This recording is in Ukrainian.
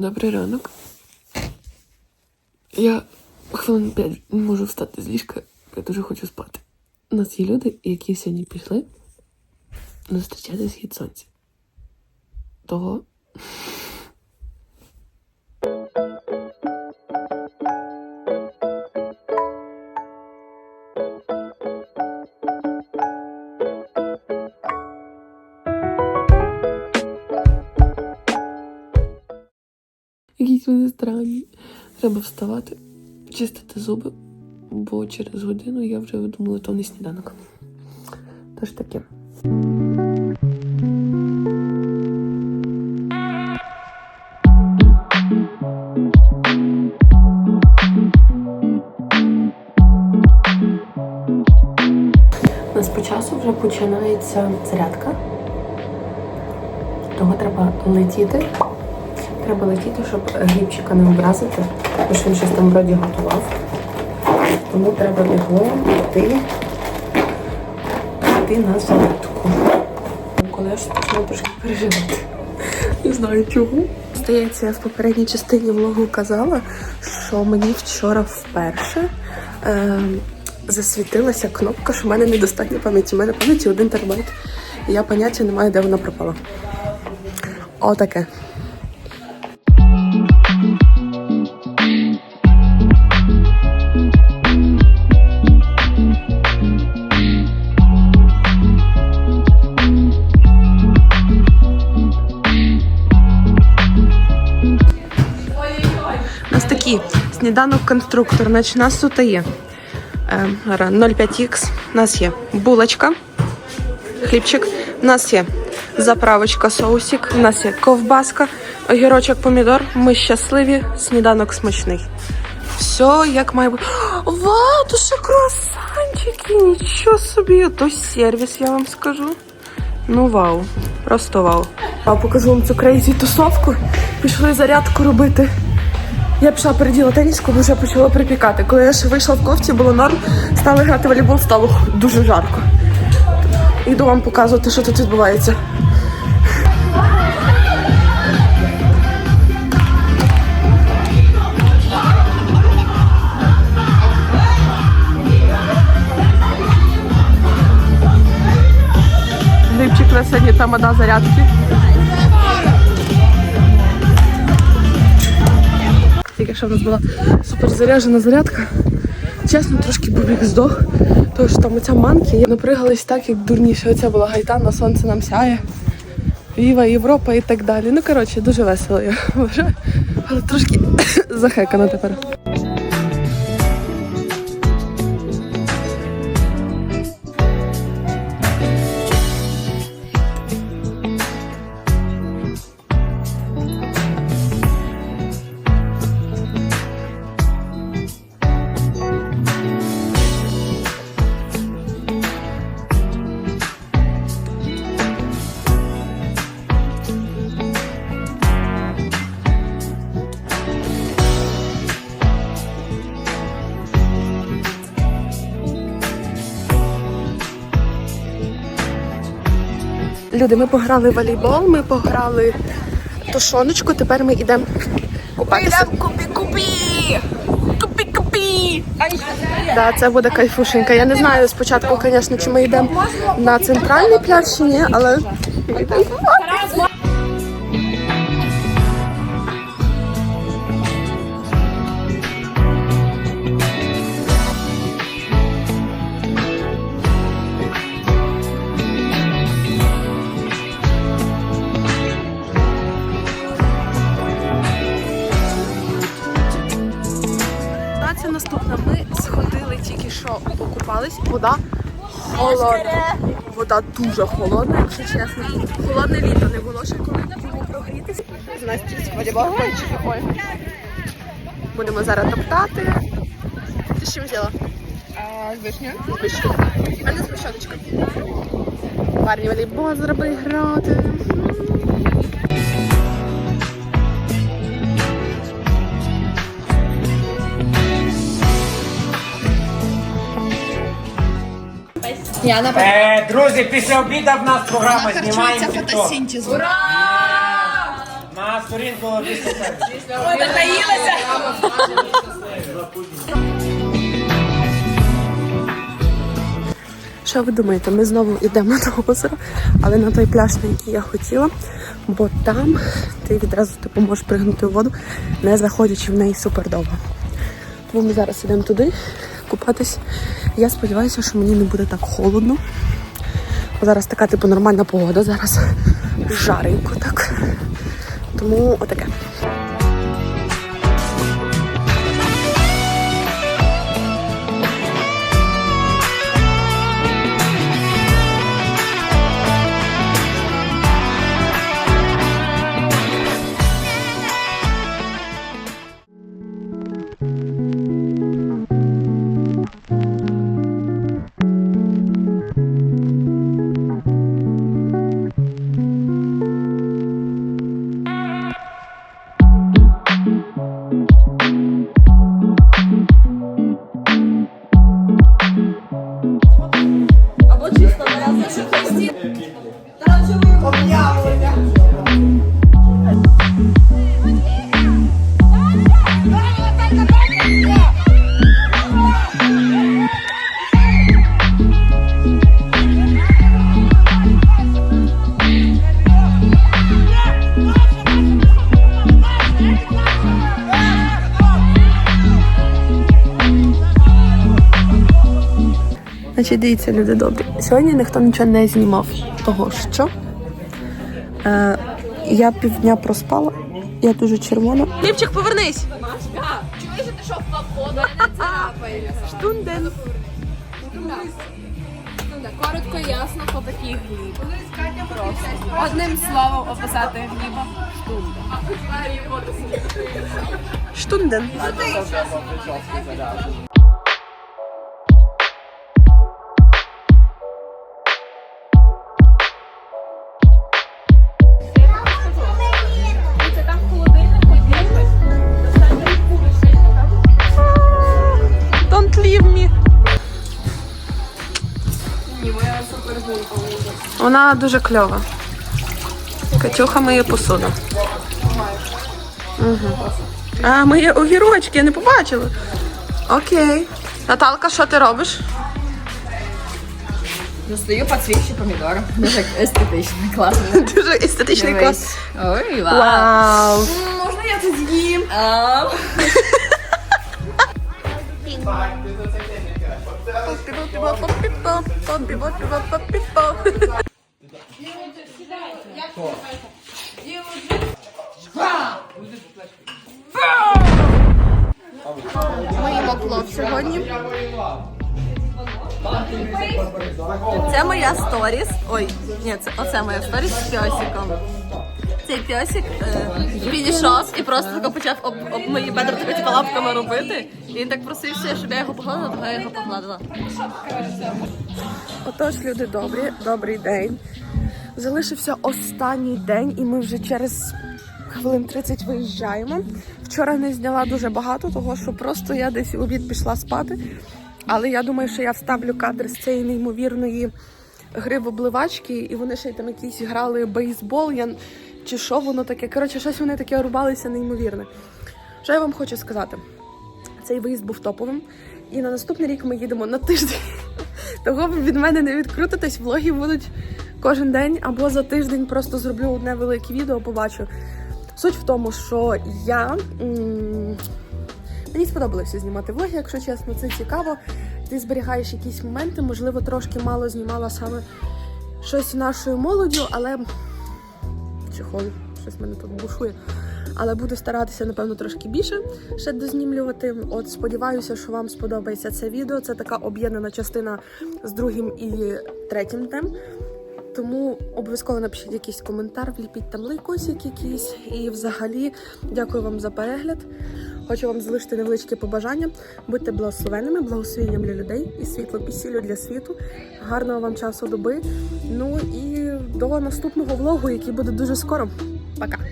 Добрий ранок. Я хвилин п'ять не можу встати з ліжка, я дуже хочу спати. У нас є люди, які сьогодні пішли зустрічати схід сонця. Того. Треба вставати, чистити зуби, бо через годину я вже думала, то не сніданок. Тож таке. Нас по часу вже починається зарядка. Того треба летіти. Треба летіти, щоб глібчика не образити, тому що він щось там вроді готував. Тому треба бігом йти, йти на зарядку. Коли я почну трошки переживати. Не знаю чого. Здається, я в попередній частині влогу казала, що мені вчора вперше е, засвітилася кнопка, що в мене недостатньо пам'яті. У мене пам'яті 1 терабайт. Я поняття не маю, де вона пропала. Отаке. Сніданок конструктор, значить, у нас тут є е, 0,5х, у нас є булочка, хлібчик, у нас є заправочка, соусик, у нас є ковбаска, огірочок, помідор. Ми щасливі, сніданок смачний. Все як має бути. Вау, то ще круасанчики, нічого собі, то сервіс, я вам скажу. Ну вау, просто вау. А покажу вам цю крейзі тусовку. Пішли зарядку робити. Я пішла переділа теніску, бо вже почало припікати. Коли я ще вийшла в кофті, було норм, стали грати в волейбол, стало дуже жарко. Іду вам показувати, що тут відбувається. Глибчик на сьогодні тамада зарядки. Тільки що в нас була супер заряджена зарядка. Чесно, трошки був як здох, тому що там оця манки напригалась так, як дурніше. Оця була гайтана, сонце нам сяє. Віва, Європа і так далі. Ну, коротше, дуже весело я вважаю. Але трошки захекана тепер. Люди, ми пограли в волейбол, ми пограли тушоночку, тепер ми йдемо купатися. Купі, купі! Купі, купі! Да, це буде кайфушенька. Я не знаю спочатку, звісно, чи ми йдемо на центральний пляж чи ні, але ми йдемо. Ситуація наступна. Ми сходили тільки що покупались. Вода холодна. Вода дуже холодна, якщо чесно. Холодне літо не було ще коли було прогрітися. З балкончики. Ой. Будемо зараз топтати. Ти з чим взяла? З вишнею? З вишнею. А не з вишеночкою. Парні волейбол зробили грати. Я на Е, друзі, після обіду в нас програма знімаємо TikTok. У нас Сторінку після тебе. Що ви думаєте? Ми знову йдемо на озеро, але на той пляж, на який я хотіла, бо там ти відразу типу, можеш пригнути в воду, не заходячи в неї супер довго. Тому ми зараз йдемо туди купатись. Я сподіваюся, що мені не буде так холодно. Бо Зараз така типу нормальна погода, зараз жаренько так. Тому отаке. Значить, дивіться, люди добрі. Сьогодні ніхто нічого не знімав, того що е, я півдня проспала, я дуже червона. Ліпчик, повернись! Чуєш, ти що в не царапаєшся. Штунден. Коротко ясно, по такий гліб. Одним словом описати гліба. Штунден. Це Вона дуже кльова. Катюха миє посуду. Угу. А, миє огірочки, я не побачила. Окей. Наталка, що ти робиш? Достаю подсвічі помідор. Дуже естетично, класно. Дуже естетичний клас. Ой, вау. Вау. Можна я це з'їм? Ми їмо плов сьогодні. Це моя сторіс. Ой, ні, це оце моя сторіс з пьосиком. Цей пьосик е, підійшов і просто тако почав об, об мої бедра тако типу, лапками робити. І він так просився, щоб я його погладила, то я його погладила. Отож, люди добрі, добрий день. Залишився останній день, і ми вже через хвилин 30 виїжджаємо. Вчора не зняла дуже багато, того що просто я десь в обід пішла спати. Але я думаю, що я вставлю кадр з цієї неймовірної гри в обливачки, і вони ще й там якісь грали бейсбол. Я... Чи що воно таке? Коротше, щось вони таке рубалися неймовірне. Що я вам хочу сказати? Цей виїзд був топовим. І на наступний рік ми їдемо на тиждень. Того ви від мене не відкрутитесь, влоги будуть кожен день або за тиждень просто зроблю одне велике відео, побачу. Суть в тому, що я. Мені сподобалося знімати влоги, якщо чесно, це цікаво. Ти зберігаєш якісь моменти, можливо, трошки мало знімала саме щось нашою молоддю, але чехол, щось мене тут бушує. Але буду старатися, напевно, трошки більше ще дознімлювати. От сподіваюся, що вам сподобається це відео. Це така об'єднана частина з другим і третім днем. Тому обов'язково напишіть якийсь коментар, вліпіть там лайкосик якийсь. І взагалі дякую вам за перегляд. Хочу вам залишити невеличке побажання. Будьте благословенними, благословенням для людей і світло пісіллю для світу. Гарного вам часу доби. Ну і до наступного влогу, який буде дуже скоро. Пока!